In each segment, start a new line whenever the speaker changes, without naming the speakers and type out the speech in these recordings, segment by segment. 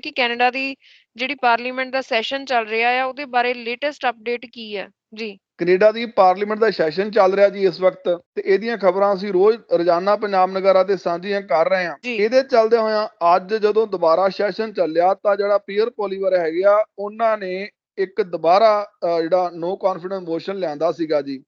ਕਿ ਕੈਨੇਡਾ ਦੀ ਜਿਹੜੀ ਪਾਰਲੀਮੈਂਟ ਦਾ ਸੈਸ਼ਨ ਚੱਲ ਰਿਹਾ ਆ ਉਹਦੇ ਬਾਰੇ ਲੇਟੈਸਟ ਅਪਡੇਟ ਕੀ ਹੈ ਜੀ।
ਕੈਨੇਡਾ ਦੀ ਪਾਰਲੀਮੈਂਟ ਦਾ ਸੈਸ਼ਨ ਚੱਲ ਰਿਹਾ ਜੀ ਇਸ ਵਕਤ ਤੇ ਇਹਦੀਆਂ ਖਬਰਾਂ ਅਸੀਂ ਰੋਜ਼ ਰੋਜ਼ਾਨਾ ਪੰਜਾਬ ਨਗਾਰਾ ਤੇ ਸਾਂਝੀਆਂ ਕਰ ਰਹੇ ਹਾਂ। ਇਹਦੇ ਚੱਲਦੇ ਹੋਇਆਂ ਅੱਜ ਜਦੋਂ ਦੁਬਾਰਾ ਸੈਸ਼ਨ ਚੱਲਿਆ ਤਾਂ ਜਿਹੜਾ ਪੀਅਰ ਪੋਲੀਵਰ ਹੈਗੇ ਆ ਉਹਨਾਂ ਨੇ ਇੱਕ ਦੁਬਾਰਾ ਜਿਹੜਾ ਨੋ ਕੌਨਫੀਡੈਂਸ ਮੋਸ਼ਨ ਲਿਆਂਦਾ ਸੀਗਾ ਜੀ।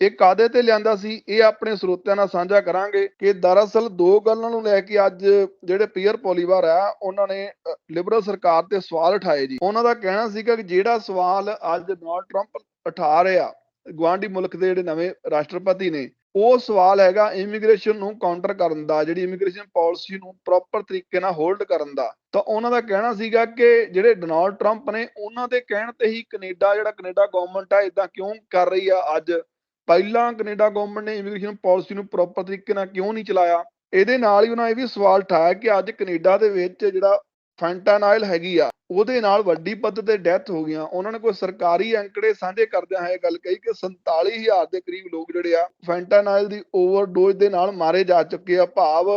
ਇਹ ਕਾਦੇ ਤੇ ਲਿਆਂਦਾ ਸੀ? ਇਹ ਆਪਣੇ ਸਰੋਤਿਆਂ ਨਾਲ ਸਾਂਝਾ ਕਰਾਂਗੇ ਕਿ ਦਰਅਸਲ ਦੋ ਗੱਲਾਂ ਨੂੰ ਲੈ ਕੇ ਅੱਜ ਜਿਹੜੇ ਪੀਅਰ ਪੋਲੀਵਰ ਆ, ਉਹਨਾਂ ਨੇ ਲਿਬਰਲ ਸਰਕਾਰ ਤੇ ਸਵਾਲ ਉਠਾਏ ਜੀ। ਉਹਨਾਂ ਦਾ ਕਹਿਣਾ ਸੀਗਾ ਕਿ ਜਿਹੜਾ ਸਵਾਲ ਅੱਜ ਡੋਨਾਲਡ ਟਰੰਪ ਉਠਾ ਰਹੇ ਗਵਾਂਢੀ ਮੁਲਕ ਦੇ ਜਿਹੜੇ ਨਵੇਂ ਰਾਸ਼ਟਰਪਤੀ ਨੇ, ਉਹ ਸਵਾਲ ਹੈਗਾ ਇਮੀਗ੍ਰੇਸ਼ਨ ਨੂੰ ਕਾਊਂਟਰ ਕਰਨ ਦਾ, ਜਿਹੜੀ ਇਮੀਗ੍ਰੇਸ਼ਨ ਪਾਲਿਸੀ ਨੂੰ ਪ੍ਰੋਪਰ ਤਰੀਕੇ ਨਾਲ ਹੋਲਡ ਕਰਨ ਦਾ। ਤਾਂ ਉਹਨਾਂ ਦਾ ਕਹਿਣਾ ਸੀਗਾ ਕਿ ਜਿਹੜੇ ਡੋਨਾਲਡ ਟਰੰਪ ਨੇ, ਉਹਨਾਂ ਦੇ ਕਹਿਣ ਤੇ ਹੀ ਕੈਨੇਡਾ, ਜਿਹੜਾ ਕੈਨੇਡਾ ਗਵਰਨਮੈਂਟ ਆ ਇਦਾਂ ਕਿਉਂ ਕਰ ਰਹੀ ਆ ਅੱਜ? ਪਹਿਲਾਂ ਕੈਨੇਡਾ ਗਵਰਨਮੈਂਟ ਨੇ ਇਮੀਗ੍ਰੇਸ਼ਨ ਪਾਲਿਸੀ ਨੂੰ ਪ੍ਰੋਪਰ ਤਰੀਕੇ ਨਾਲ ਕਿਉਂ ਨਹੀਂ ਚਲਾਇਆ? ਇਹਦੇ ਨਾਲ ਹੀ ਉਹਨਾਂ ਇਹ ਵੀ ਸਵਾਲ ਉਠਾਇਆ ਕਿ ਅੱਜ ਕੈਨੇਡਾ ਦੇ ਵਿੱਚ ਜਿਹੜਾ ਫੈਂਟਾਨਾਈਲ ਹੈਗੀ ਆ, ਉਹਦੇ ਨਾਲ ਵੱਡੀ ਪੱਧਰ ਤੇ ਡੈਥ ਹੋ ਗਈਆਂ। ਉਹਨਾਂ ਨੇ ਕੋਈ ਸਰਕਾਰੀ ਅੰਕੜੇ ਸਾਂਝੇ ਕਰਦਿਆਂ ਇਹ ਗੱਲ ਕਹੀ ਕਿ 47000 ਦੇ ਕਰੀਬ ਲੋਕ ਜਿਹੜੇ ਆ ਫੈਂਟਾਨਾਈਲ ਦੀ ਓਵਰਡੋਜ਼ ਦੇ ਨਾਲ ਮਾਰੇ ਜਾ ਚੁੱਕੇ ਆ। ਭਾਵ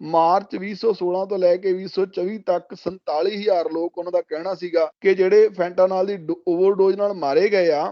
ਮਾਰਚ 2016 ਤੋਂ ਲੈ ਕੇ 2024 ਤੱਕ 47000 ਲੋਕ ਉਹਨਾਂ ਦਾ ਕਹਿਣਾ ਸੀਗਾ ਕਿ ਜਿਹੜੇ ਫੈਂਟਾਨਾਲ ਦੀ ਓਵਰਡੋਜ਼ ਨਾਲ ਮਾਰੇ ਗਏ ਆ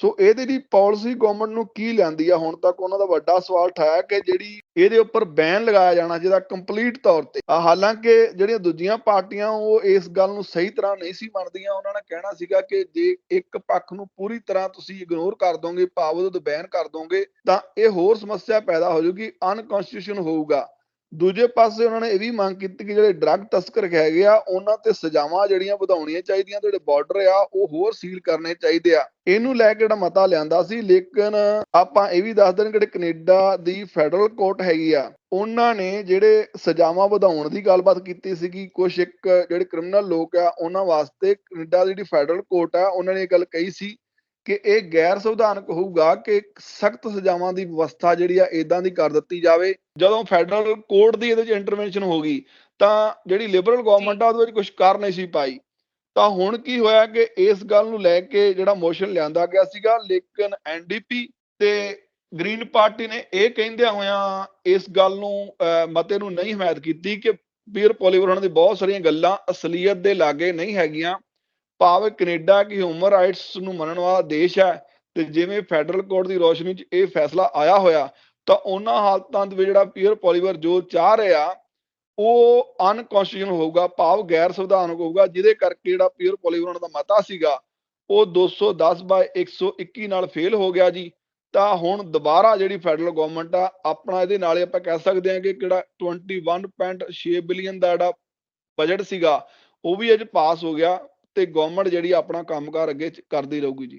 ਸੋ ਇਹਦੇ ਲਈ ਪਾਲਿਸੀ ਗਵਰਨਮੈਂਟ ਨੂੰ ਕੀ ਲੈਂਦੀ ਆ? ਹੁਣ ਤੱਕ ਉਹਨਾਂ ਦਾ ਵੱਡਾ ਸਵਾਲ ਉਠਾਇਆ ਕਿ ਜਿਹੜੀ ਇਹਦੇ ਉੱਪਰ ਬੈਨ ਲਗਾਇਆ ਜਾਣਾ, ਜਿਹਦਾ ਕੰਪਲੀਟ ਤੌਰ ਤੇ। ਹਾਲਾਂਕਿ ਜਿਹੜੀਆਂ ਦੂਜੀਆਂ ਪਾਰਟੀਆਂ, ਉਹ ਇਸ ਗੱਲ ਨੂੰ ਸਹੀ ਤਰ੍ਹਾਂ ਨਹੀਂ ਸੀ ਮੰਨਦੀਆਂ। ਉਹਨਾਂ ਨੇ ਕਹਿਣਾ ਸੀਗਾ ਕਿ ਜੇ ਇੱਕ ਪੱਖ ਨੂੰ ਪੂਰੀ ਤਰ੍ਹਾਂ ਤੁਸੀਂ ਇਗਨੋਰ ਕਰ ਦੋਗੇ ਭਾਵ ਉਹਨੂੰ ਬੈਨ ਕਰ ਦੋਗੇ, ਤਾਂ ਇਹ ਹੋਰ ਸਮੱਸਿਆ ਪੈਦਾ ਹੋ ਜਾਊਗੀ ਅਨਕਨਸਟੀਟਿਊਸ਼ਨ ਹੋਊਗਾ। ਦੂਜੇ ਪਾਸੇ ਉਹਨਾਂ ਨੇ ਇਹ ਵੀ ਮੰਗ ਕੀਤੀ ਕਿ ਜਿਹੜੇ ਡਰੱਗ ਤਸਕਰ ਹੈਗੇ ਆ, ਉਹਨਾਂ ਤੇ ਸਜ਼ਾਵਾਂ ਜਿਹੜੀਆਂ ਵਧਾਉਣੀਆਂ ਚਾਹੀਦੀਆਂ ਤੇ ਜਿਹੜੇ ਬਾਰਡਰ ਆ, ਉਹ ਹੋਰ ਸੀਲ ਕਰਨੇ ਚਾਹੀਦੇ ਆ। ਇਹਨੂੰ ਲੈ ਕੇ ਜਿਹੜਾ ਮਤਾ ਲਿਆਂਦਾ ਸੀ, ਲੇਕਿਨ ਆਪਾਂ ਇਹ ਵੀ ਦੱਸ ਦੇਣ ਕਿ ਕੈਨੇਡਾ ਦੀ ਫੈਡਰਲ ਕੋਰਟ ਹੈਗੀ ਆ, ਉਹਨਾਂ ਨੇ ਜਿਹੜੇ ਸਜ਼ਾਵਾਂ ਵਧਾਉਣ ਦੀ ਗੱਲਬਾਤ ਕੀਤੀ ਸੀਗੀ ਕੁਝ ਇੱਕ ਜਿਹੜੇ ਕ੍ਰਿਮੀਨਲ ਲੋਕ ਆ, ਉਹਨਾਂ ਵਾਸਤੇ ਕੈਨੇਡਾ ਦੀ ਜਿਹੜੀ ਫੈਡਰਲ ਕੋਰਟ ਆ, ਉਹਨਾਂ ਨੇ ਇਹ ਗੱਲ ਕਹੀ ਸੀ ਕਿ ਇਹ ਗੈਰ ਸੰਵਿਧਾਨਕ ਹੋਊਗਾ ਕਿ ਸਖਤ ਸਜ਼ਾਵਾਂ ਦੀ ਵਿਵਸਥਾ ਜਿਹੜੀ ਆ ਇਦਾਂ ਦੀ ਕਰ ਦਿੱਤੀ ਜਾਵੇ। ਜਦੋਂ ਫੈਡਰਲ ਕੋਰਟ ਦੀ ਇਹਦੇ ਵਿੱਚ ਇੰਟਰਵੈਂਸ਼ਨ ਹੋ ਗਈ ਤਾਂ ਜਿਹੜੀ ਲਿਬਰਲ ਗਵਰਨਮੈਂਟ ਆ ਉਹਦੇ ਵਿੱਚ ਕੁਝ ਕਰ ਨਹੀਂ ਸੀ ਪਾਈ। ਤਾਂ ਹੁਣ ਕੀ ਹੋਇਆ ਕਿ ਇਸ ਗੱਲ ਨੂੰ ਲੈ ਕੇ ਜਿਹੜਾ ਮੋਸ਼ਨ ਲਿਆਂਦਾ ਗਿਆ ਸੀਗਾ ਲੇਕਿਨ ਐਨਡੀਪੀ ਤੇ ਗ੍ਰੀਨ ਪਾਰਟੀ ਨੇ ਇਹ ਕਹਿੰਦਿਆਂ ਹੋਇਆਂ ਇਸ ਗੱਲ ਨੂੰ ਅਹ, ਮਤੇ ਨੂੰ ਨਹੀਂ ਹਮਾਇਤ ਕੀਤੀ ਕਿ ਪੀਰ ਪੋਲੀਵਰ ਉਹਨਾਂ ਦੀ ਬਹੁਤ ਸਾਰੀਆਂ ਗੱਲਾਂ ਅਸਲੀਅਤ ਦੇ ਲਾਗੇ ਨਹੀਂ ਹੈਗੀਆਂ। ਭਾਵ ਕੈਨੇਡਾ ਕਿ ਹਿਊਮਨ ਰਾਈਟਸ ਨੂੰ ਮੰਨਣ ਵਾਲਾ ਦੇਸ਼ ਹੈ ਤੇ ਜਿਵੇਂ ਫੈਡਰਲ ਕੋਰਟ ਦੀ ਰੋਸ਼ਨੀ 'ਚ ਇਹ ਫੈਸਲਾ ਆਇਆ ਹੋਇਆ, ਤਾਂ ਉਹਨਾਂ ਹਾਲਤਾਂ ਦੇ ਵਿੱਚ ਜਿਹੜਾ ਪੀਅਰ ਪੋਲੀਵਰ ਜੋ ਚਾਹ ਰਿਹਾ, ਉਹ ਅਨਕਨਸਟੀਟਿਊਸ਼ਨ ਹੋਊਗਾ, ਭਾਵ ਗੈਰ ਸੰਵਿਧਾਨਕ ਹੋਊਗਾ, ਜਿਹਦੇ ਕਰਕੇ ਜਿਹੜਾ ਪੀਅਰ ਪੋਲੀਵਰ ਉਹਨਾਂ ਦਾ ਮਤਾ ਸੀਗਾ, ਉਹ 210 ਬਾਈ 121 ਨਾਲ ਫੇਲ ਹੋ ਗਿਆ ਜੀ। ਤਾਂ ਹੁਣ ਦੁਬਾਰਾ ਜਿਹੜੀ ਫੈਡਰਲ ਗਵਰਨਮੈਂਟ ਆ, ਆਪਣਾ ਇਹਦੇ ਨਾਲ ਆਪਾਂ ਕਹਿ ਸਕਦੇ ਹਾਂ ਕਿ ਜਿਹੜਾ 21.6 ਬਿਲੀਅਨ ਦਾ ਜਿਹੜਾ ਬਜਟ ਸੀਗਾ, ਉਹ ਵੀ ਅੱਜ ਪਾਸ ਹੋ ਗਿਆ। ਤੇ ਗਵਰਨਮੈਂਟ ਜਿਹੜੀ ਆਪਣਾ ਕੰਮਕਾਰ ਅੱਗੇ ਕਰਦੀ ਰਹੂਗੀ ਜੀ।